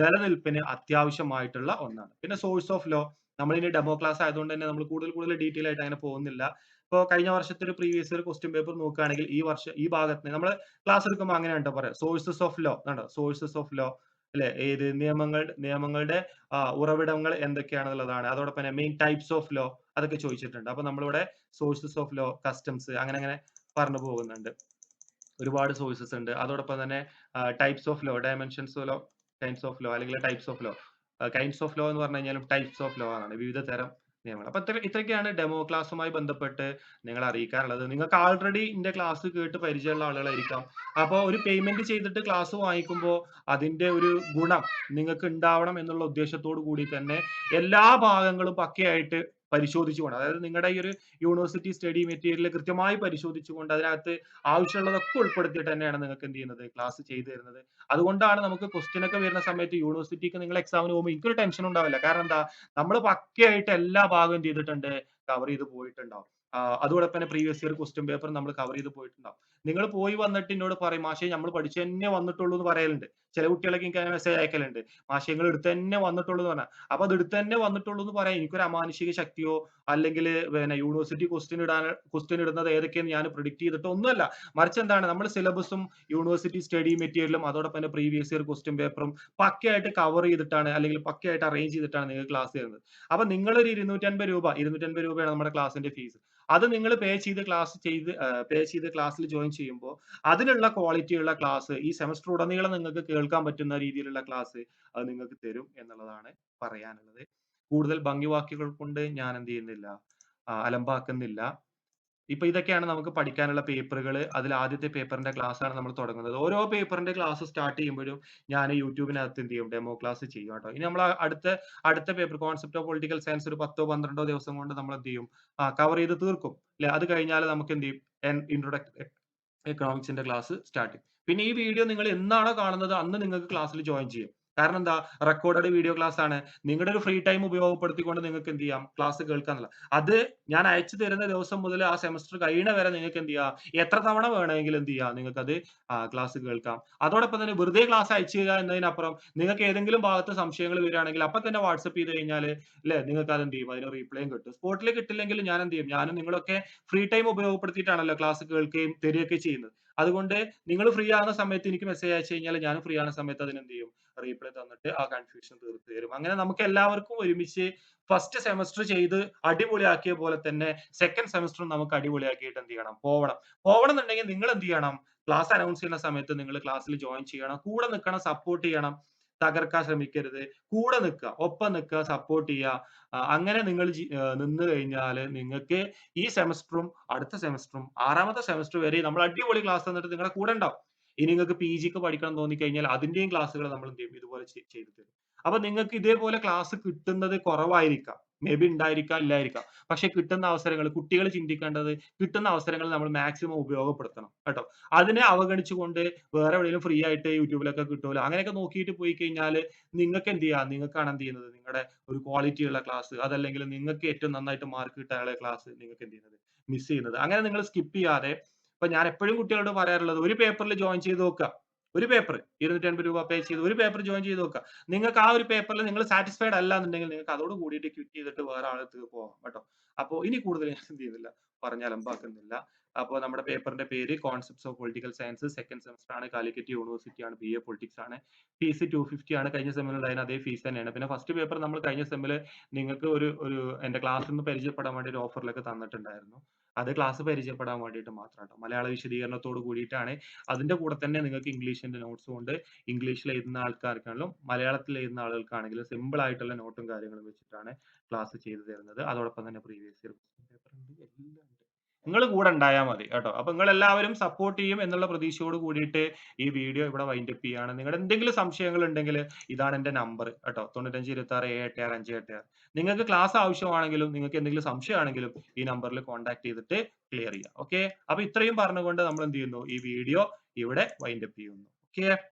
നിലനിൽപ്പിന് അത്യാവശ്യമായിട്ടുള്ള ഒന്നാണ്. പിന്നെ സോഴ്സ് ഓഫ് ലോ നമ്മളിനി ഡെമോ ക്ലാസ് ആയതുകൊണ്ട് തന്നെ നമ്മൾ കൂടുതൽ കൂടുതൽ ഡീറ്റെയിൽ ആയിട്ട് അങ്ങനെ പോകുന്നില്ല. ഇപ്പൊ കഴിഞ്ഞ വർഷത്തെ ഒരു പ്രീവിയസ് ഇയർ ക്വസ്റ്റ്യൻ പേപ്പർ നോക്കുകയാണെങ്കിൽ ഈ വർഷം ഈ ഭാഗത്ത് നമ്മൾ ക്ലാസ് എടുക്കുമ്പോൾ അങ്ങനെ ഉണ്ടോ പറയാ. സോഴ്സസ് ഓഫ് ലോ കണ്ടോ സോഴ്സസ് ഓഫ് ലോ അല്ലെ ഏത് നിയമങ്ങൾ നിയമങ്ങളുടെ ഉറവിടങ്ങൾ എന്തൊക്കെയാണെന്നുള്ളതാണ്. അതോടൊപ്പം തന്നെ മെയിൻ ടൈപ്സ് ഓഫ് ലോ അതൊക്കെ ചോദിച്ചിട്ടുണ്ട്. അപ്പൊ നമ്മളിവിടെ സോഴ്സസ് ഓഫ് ലോ, കസ്റ്റംസ് അങ്ങനെ അങ്ങനെ പറഞ്ഞു പോകുന്നുണ്ട്. ഒരുപാട് സോഴ്സസ് ഉണ്ട്. അതോടൊപ്പം തന്നെ types of law, dimensions law, kinds of law അല്ലെങ്കിൽ types of law. Kinds of law എന്ന് പറഞ്ഞു കഴിഞ്ഞാലും ടൈപ്സ് ഓഫ് ലോ ആണ്. വിവിധ തരം നിയമങ്ങൾ. അപ്പൊ ഇത്ര ഇത്രയൊക്കെയാണ് ഡെമോ ക്ലാസ്സുമായി ബന്ധപ്പെട്ട് നിങ്ങൾ അറിയിക്കാനുള്ളത്. നിങ്ങൾക്ക് ആൾറെഡി എന്റെ ക്ലാസ് കേട്ട് പരിചയമുള്ള ആളുകളായിരിക്കാം. അപ്പോൾ ഒരു പേയ്മെന്റ് ചെയ്തിട്ട് ക്ലാസ് വാങ്ങിക്കുമ്പോൾ അതിന്റെ ഒരു ഗുണം നിങ്ങൾക്ക് ഉണ്ടാവണം എന്നുള്ള ഉദ്ദേശത്തോടു കൂടി തന്നെ എല്ലാ ഭാഗങ്ങളും പക്കയായിട്ട് പരിശോധിച്ചുകൊണ്ട് അതായത് നിങ്ങളുടെ ഈ ഒരു യൂണിവേഴ്സിറ്റി സ്റ്റഡി മെറ്റീരിയൽ കൃത്യമായി പരിശോധിച്ചുകൊണ്ട് അതിനകത്ത് ആവശ്യമുള്ളതൊക്കെ ഉൾപ്പെടുത്തിയിട്ട് തന്നെയാണ് നിങ്ങൾക്ക് എന്ത് ചെയ്യുന്നത് ക്ലാസ് ചെയ്തു തരുന്നത്. അതുകൊണ്ടാണ് നമുക്ക് ക്വസ്റ്റ്യൻ ഒക്കെ വരുന്ന സമയത്ത് യൂണിവേഴ്സിറ്റിക്ക് നിങ്ങൾ എക്സാമിന് പോകുമ്പോൾ എനിക്കൊരു ടെൻഷൻ ഉണ്ടാവില്ല. കാരണം എന്താ നമ്മൾ പക്കയായിട്ട് എല്ലാ ഭാഗവും ചെയ്തിട്ടുണ്ട് കവർ ചെയ്ത് പോയിട്ടുണ്ടാവും. അതോടൊപ്പം തന്നെ പ്രീവിയസ് ഇയർ ക്വസ്റ്റ്യൻ പേപ്പർ നമ്മൾ കവർ ചെയ്ത് പോയിട്ടുണ്ടാവും. നിങ്ങൾ പോയി വന്നിട്ട് എന്നോട് പറയും മാഷെ നമ്മൾ പഠിച്ചു തന്നെ വന്നിട്ടുള്ളൂ എന്ന് പറയലുണ്ട്. ചില കുട്ടികളൊക്കെ എനിക്ക് മെസ്സേജ് അയക്കലുണ്ട്. മാഷെ നിങ്ങൾ എടുത്ത് തന്നെ വന്നിട്ടുള്ളൂ എന്ന് പറഞ്ഞാൽ അപ്പൊ അത് എടുത്ത് തന്നെ വന്നിട്ടുള്ളൂ എന്ന് പറയാൻ എനിക്കൊരു അമാനുഷിക ശക്തിയോ അല്ലെങ്കിൽ പിന്നെ യൂണിവേഴ്സിറ്റി ക്വസ്റ്റ്യൻ ഇടാൻ ക്വസ്റ്റ്യൻ ഇടുന്നത് ഏതൊക്കെയെന്ന് ഞാൻ പ്രിഡിക്ട് ചെയ്തിട്ട് ഒന്നുമല്ല. മറിച്ച് എന്താണ് നമ്മൾ സിലബസും യൂണിവേഴ്സിറ്റി സ്റ്റഡി മെറ്റീരിയലും അതോടൊപ്പം തന്നെ പ്രീവിയസ് ഇയർ ക്വസ്റ്റ്യൻ പേപ്പറും പക്കയായിട്ട് കവർ ചെയ്തിട്ടാണ് അല്ലെങ്കിൽ പക്കയായിട്ട് അറേഞ്ച് ചെയ്തിട്ടാണ് നിങ്ങൾ ക്ലാസ് തരുന്നത്. അപ്പൊ നിങ്ങളൊരു 250 രൂപ 250 രൂപയാണ് നമ്മുടെ ക്ലാസിന്റെ ഫീസ്. അത് നിങ്ങൾ പേ ചെയ്ത് ക്ലാസ് ചെയ്ത് പേ ചെയ്ത് ക്ലാസ്സിൽ ജോയിൻ ചെയ്യുമ്പോൾ അതിനുള്ള ക്വാളിറ്റിയുള്ള ക്ലാസ് ഈ സെമസ്റ്റർ ഉടനീളം നിങ്ങൾക്ക് കേൾക്കാൻ പറ്റുന്ന രീതിയിലുള്ള ക്ലാസ് അത് നിങ്ങൾക്ക് തരും എന്നുള്ളതാണ് പറയാനുള്ളത്. കൂടുതൽ ഭംഗി വാക്കുകൾ കൊണ്ട് ഞാൻ എന്ത് ചെയ്യുന്നില്ല അലമ്പാക്കുന്നില്ല. ഇപ്പൊ ഇതൊക്കെയാണ് നമുക്ക് പഠിക്കാനുള്ള പേപ്പറുകൾ. അതിൽ ആദ്യത്തെ പേപ്പറിന്റെ ക്ലാസ് ആണ് നമ്മൾ തുടങ്ങുന്നത്. ഓരോ പേപ്പറിന്റെ ക്ലാസ് സ്റ്റാർട്ട് ചെയ്യുമ്പോഴും ഞാൻ യൂട്യൂബിനകത്ത് എന്ത് ചെയ്യും ഡെമോ ക്ലാസ് ചെയ്യും കേട്ടോ. ഇനി നമ്മൾ അടുത്ത അടുത്ത paper concept of political science ഒരു 10ഓ 12ഓ ദിവസം കൊണ്ട് നമ്മൾ എന്ത് ചെയ്യും കവർ ചെയ്ത് തീർക്കും. അല്ലെ അത് കഴിഞ്ഞാൽ നമുക്ക് എന്ത് ചെയ്യും ഇൻട്രോഡക്ട് എക്കണോമിക്സിന്റെ ക്ലാസ് സ്റ്റാർട്ട് ചെയ്യും. പിന്നെ ഈ വീഡിയോ നിങ്ങൾ എന്നാണോ കാണുന്നത് അന്ന് നിങ്ങൾക്ക് ക്ലാസ്സിൽ ജോയിൻ ചെയ്യാം. കാരണം എന്താ റെക്കോർഡഡ് വീഡിയോ ക്ലാസ് ആണ്. നിങ്ങളുടെ ഒരു ഫ്രീ ടൈം ഉപയോഗപ്പെടുത്തിക്കൊണ്ട് നിങ്ങൾക്ക് എന്ത് ചെയ്യാം ക്ലാസ് കേൾക്കാന്നുള്ള അത് ഞാൻ അയച്ചു തരുന്ന ദിവസം മുതൽ ആ സെമസ്റ്റർ കഴിയണ വരെ നിങ്ങൾക്ക് എന്ത് ചെയ്യാം എത്ര തവണ വേണമെങ്കിലും എന്ത് ചെയ്യാം നിങ്ങൾക്ക് അത് ക്ലാസ് കേൾക്കാം. അതോടൊപ്പം തന്നെ വെറുതെ ക്ലാസ് അയച്ചു തരിക എന്നതിനപ്പുറം നിങ്ങൾക്ക് ഏതെങ്കിലും ഭാഗത്ത് സംശയങ്ങൾ വരികയാണെങ്കിൽ അപ്പൊ തന്നെ വാട്സപ്പ് ചെയ്ത് കഴിഞ്ഞാൽ അല്ലേ നിങ്ങൾക്ക് അത് എന്ത് ചെയ്യും അതിന് റീപ്ലൈയും കിട്ടും. സ്പോട്ടിൽ കിട്ടില്ലെങ്കിൽ ഞാൻ എന്ത് ചെയ്യും ഞാനും നിങ്ങളൊക്കെ ഫ്രീ ടൈം ഉപയോഗപ്പെടുത്തിയിട്ടാണല്ലോ ക്ലാസ് കേൾക്കുകയും തരികയൊക്കെ ചെയ്യുന്നത്. അതുകൊണ്ട് നിങ്ങൾ ഫ്രീ ആകുന്ന സമയത്ത് എനിക്ക് മെസ്സേജ് അയച്ചു കഴിഞ്ഞാൽ ഞാൻ ഫ്രീ ആകുന്ന സമയത്ത് അതിന് എന്ത് ചെയ്യും റീപ്ലൈ തന്നിട്ട് ആ കൺഫ്യൂഷൻ തീർത്തു തരും. അങ്ങനെ നമുക്ക് എല്ലാവർക്കും ഒരുമിച്ച് ഫസ്റ്റ് സെമസ്റ്റർ ചെയ്ത് അടിപൊളിയാക്കിയ പോലെ തന്നെ സെക്കൻഡ് സെമസ്റ്ററും നമുക്ക് അടിപൊളിയാക്കിയിട്ട് എന്ത് ചെയ്യണം പോവണം. പോവണം എന്നുണ്ടെങ്കിൽ നിങ്ങൾ എന്ത് ചെയ്യണം ക്ലാസ് അനൗൺസ് ചെയ്യുന്ന സമയത്ത് നിങ്ങൾ ക്ലാസ്സിൽ ജോയിൻ ചെയ്യണം. കൂടെ നിൽക്കണം സപ്പോർട്ട് ചെയ്യണം. തകർക്കാൻ ശ്രമിക്കരുത്. കൂടെ നിൽക്കുക. ഒപ്പം നിൽക്കുക. സപ്പോർട്ട് ചെയ്യുക. അങ്ങനെ നിങ്ങൾ നിന്ന് കഴിഞ്ഞാൽ നിങ്ങൾക്ക് ഈ സെമസ്റ്ററും അടുത്ത സെമസ്റ്ററും ആറാമത്തെ സെമസ്റ്റർ വരെ നമ്മൾ അടിപൊളി ക്ലാസ് തന്നിട്ട് നിങ്ങളുടെ കൂടെ ഉണ്ടാവും. ഇനി നിങ്ങൾക്ക് പി ജിക്ക് പഠിക്കണം എന്ന് തോന്നിക്കഴിഞ്ഞാൽ അതിന്റെയും ക്ലാസ്സുകൾ നമ്മൾ എന്ത് ചെയ്യും ഇതുപോലെ ചെയ്തു തരും. അപ്പൊ നിങ്ങൾക്ക് ഇതേപോലെ ക്ലാസ് കിട്ടുന്നത് കുറവായിരിക്കാം. മേ ബി ഉണ്ടായിരിക്കാം, ഇല്ലായിരിക്കാം. പക്ഷെ കിട്ടുന്ന അവസരങ്ങൾ കുട്ടികൾ ചിന്തിക്കേണ്ടത് കിട്ടുന്ന അവസരങ്ങൾ നമ്മൾ മാക്സിമം ഉപയോഗപ്പെടുത്തണം കേട്ടോ. അതിനെ അവഗണിച്ചുകൊണ്ട് വേറെ എവിടെയെങ്കിലും ഫ്രീ ആയിട്ട് യൂട്യൂബിലൊക്കെ കിട്ടുമല്ലോ അങ്ങനെയൊക്കെ നോക്കിയിട്ട് പോയി കഴിഞ്ഞാൽ നിങ്ങൾക്ക് എന്ത് ചെയ്യാം നിങ്ങൾക്കാണ് എന്ത് ചെയ്യുന്നത് നിങ്ങളുടെ ഒരു ക്വാളിറ്റി ഉള്ള ക്ലാസ് അതല്ലെങ്കിൽ നിങ്ങൾക്ക് ഏറ്റവും നന്നായിട്ട് മാർക്ക് കിട്ടാനുള്ള ക്ലാസ് നിങ്ങൾക്ക് എന്ത് ചെയ്യുന്നത് മിസ് ചെയ്യുന്നത്. അങ്ങനെ നിങ്ങൾ സ്കിപ്പ് ചെയ്യാതെ ഇപ്പൊ ഞാൻ എപ്പോഴും കുട്ടികളോട് പറയാറുള്ളത് ഒരു പേപ്പറിൽ ജോയിൻ ചെയ്ത് നോക്കുക. ഒരു പേപ്പർ 250 രൂപ പേ ചെയ്ത് ഒരു പേപ്പർ ജോയിൻ ചെയ്ത് നോക്കുക. നിങ്ങൾക്ക് ആ ഒരു പേപ്പറിൽ നിങ്ങൾ സാറ്റിസ്ഫൈഡ് അല്ല എന്നുണ്ടെങ്കിൽ നിങ്ങൾക്ക് അതോട് കൂടിയിട്ട് ക്വിറ്റ് ചെയ്തിട്ട് വേറെ ആളടുത്ത് പോകാം കേട്ടോ. അപ്പോൾ ഇനി കൂടുതൽ ഞാൻ എന്ത് ചെയ്യുന്നില്ല പറഞ്ഞ് അലമ്പാക്കുന്നില്ല. അപ്പൊ നമ്മുടെ പേപ്പറിന്റെ പേര് concepts of political science second semester ആണ്. കാലിക്കറ്റ് യൂണിവേഴ്സിറ്റി ആണ്. ബി എ പൊളിറ്റിക്സ് ആണ്. ഫീസ് 250 ആണ്. കഴിഞ്ഞ സെമ്മിൽ ഉണ്ടായിരുന്ന അതേ ഫീസ് തന്നെയാണ്. പിന്നെ ഫസ്റ്റ് പേപ്പർ നമ്മൾ കഴിഞ്ഞ സെമ്മിൽ നിങ്ങൾക്ക് ഒരു ഒരു എന്റെ ക്ലാസ്സിൽ നിന്ന് പരിചയപ്പെടാൻ വേണ്ടി ഒരു ഓഫറിലൊക്കെ തന്നിട്ടുണ്ടായിരുന്നു. അത് ക്ലാസ് പരിചയപ്പെടാൻ വേണ്ടിയിട്ട് മാത്രാട്ടോ. മലയാള വിശദീകരണത്തോട് കൂടിയിട്ടാണ്. അതിന്റെ കൂടെ തന്നെ നിങ്ങൾക്ക് ഇംഗ്ലീഷിന്റെ നോട്ട്സും ഉണ്ട്. ഇംഗ്ലീഷിൽ എഴുതുന്ന ആൾക്കാർക്കാണെങ്കിലും മലയാളത്തിൽ എഴുതുന്ന ആളുകൾക്കാണെങ്കിലും സിമ്പിൾ ആയിട്ടുള്ള നോട്ടും കാര്യങ്ങളും വെച്ചിട്ടാണ് ക്ലാസ് ചെയ്തു തരുന്നത്. അതോടൊപ്പം തന്നെ പ്രീവിയസ് ഇയർ ക്വസ്റ്റ്യൻ പേപ്പർ ഉണ്ട്. എല്ലാം ഉണ്ട്. നിങ്ങൾ കൂടെ ഉണ്ടായാൽ മതി കേട്ടോ. അപ്പൊ നിങ്ങൾ എല്ലാവരും സപ്പോർട്ട് ചെയ്യും എന്നുള്ള പ്രതീക്ഷയോട് കൂടിയിട്ട് ഈ വീഡിയോ ഇവിടെ വൈൻഡ് അപ്പ് ചെയ്യാണ് നിങ്ങളുടെ എന്തെങ്കിലും സംശയങ്ങൾ ഉണ്ടെങ്കിൽ ഇതാണ് എന്റെ നമ്പർ കേട്ടോ. തൊണ്ണൂറ്റഞ്ച് ഇരുപത്തി ആറ് ഏഴ് എട്ട് ആറ് അഞ്ച് എട്ട് ആറ്. നിങ്ങൾക്ക് ക്ലാസ് ആവശ്യമാണെങ്കിലും നിങ്ങൾക്ക് എന്തെങ്കിലും സംശയമാണെങ്കിലും ഈ നമ്പറിൽ കോൺടാക്ട് ചെയ്തിട്ട് ക്ലിയർ ചെയ്യാം ഓക്കെ അപ്പൊ ഇത്രയും പറഞ്ഞുകൊണ്ട് നമ്മൾ എന്ത് ചെയ്യുന്നു? ഈ വീഡിയോ ഇവിടെ വൈൻഡ് അപ്പ് ചെയ്യുന്നു. ഓക്കെ